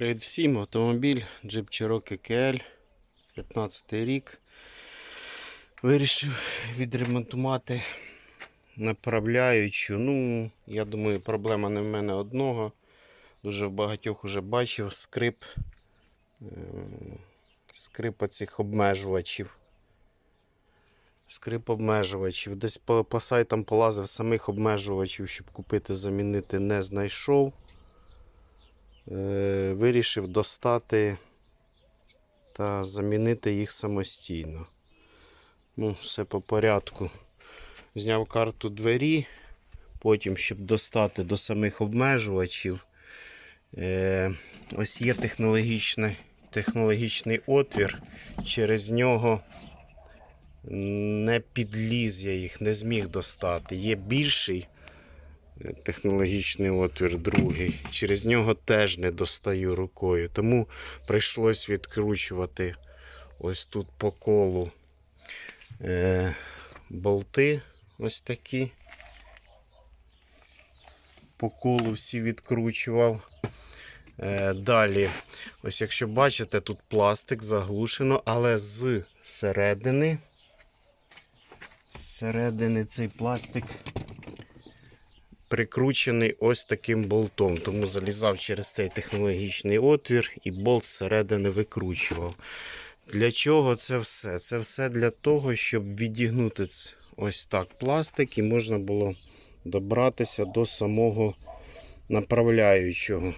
Привіт всім! Автомобіль Jeep Cherokee KL 15 рік. Вирішив відремонтувати направляючу. Ну, я думаю, проблема не в мене одного. Дуже в багатьох уже бачив скрип, е, скрип оцих обмежувачів. Скрип обмежувачів. Десь по, по сайтам полазив самих обмежувачів, щоб купити, замінити, не знайшов. Е, вирішив достати та замінити їх самостійно. Ну, все по порядку. Зняв карту двері, потім, щоб достати до самих обмежувачів. Е, ось є технологічний, технологічний отвір, через нього не підліз я їх, не зміг достати. Є більший технологічний отвір, другий. Через нього теж не достаю рукою. Тому прийшлось відкручувати ось тут по колу е, болти ось такі. По колу всі відкручував. Е, далі, ось якщо бачите, тут пластик заглушено, але з середини, з середини цей пластик прикручений ось таким болтом. Тому залізав через цей технологічний отвір і болт зсередини викручував. Для чого це все? Це все для того, щоб відігнути ось так пластик і можна було добратися до самого направляючого,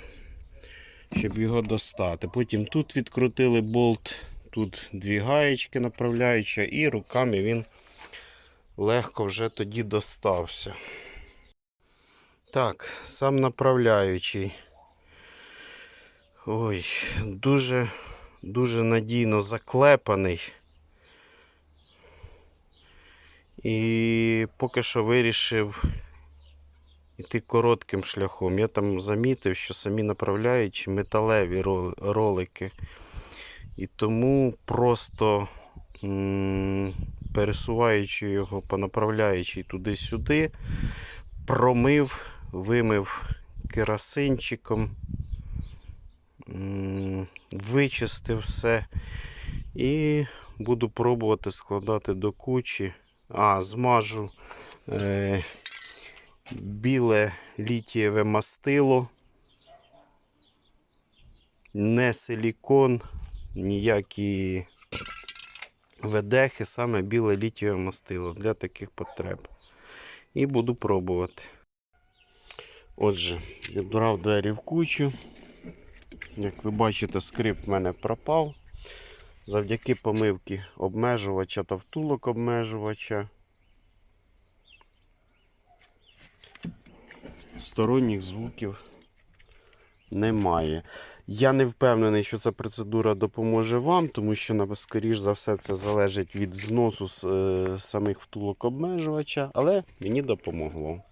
щоб його достати. Потім тут відкрутили болт, тут дві гаєчки направляюча, і руками він легко вже тоді достався. Так, сам направляючий. Ой, дуже, дуже надійно заклепаний. І поки що вирішив йти коротким шляхом. Я там замітив, що самі направляючі металеві ролики. І тому просто пересуваючи його по направляючій туди-сюди, промив, вимив керосинчиком, вичистив все і буду пробувати складати до кучі. А, змажу е, біле літієве мастило, не силікон, ніякі ведехи, саме біле літієве мастило для таких потреб і буду пробувати. Отже, зібрав двері в кучу. Як ви бачите, скрип в мене пропав. Завдяки помивки обмежувача та втулок обмежувача. Сторонніх звуків немає. Я не впевнений, що ця процедура допоможе вам, тому що, скоріш за все, це залежить від зносу е, самих втулок обмежувача, але мені допомогло.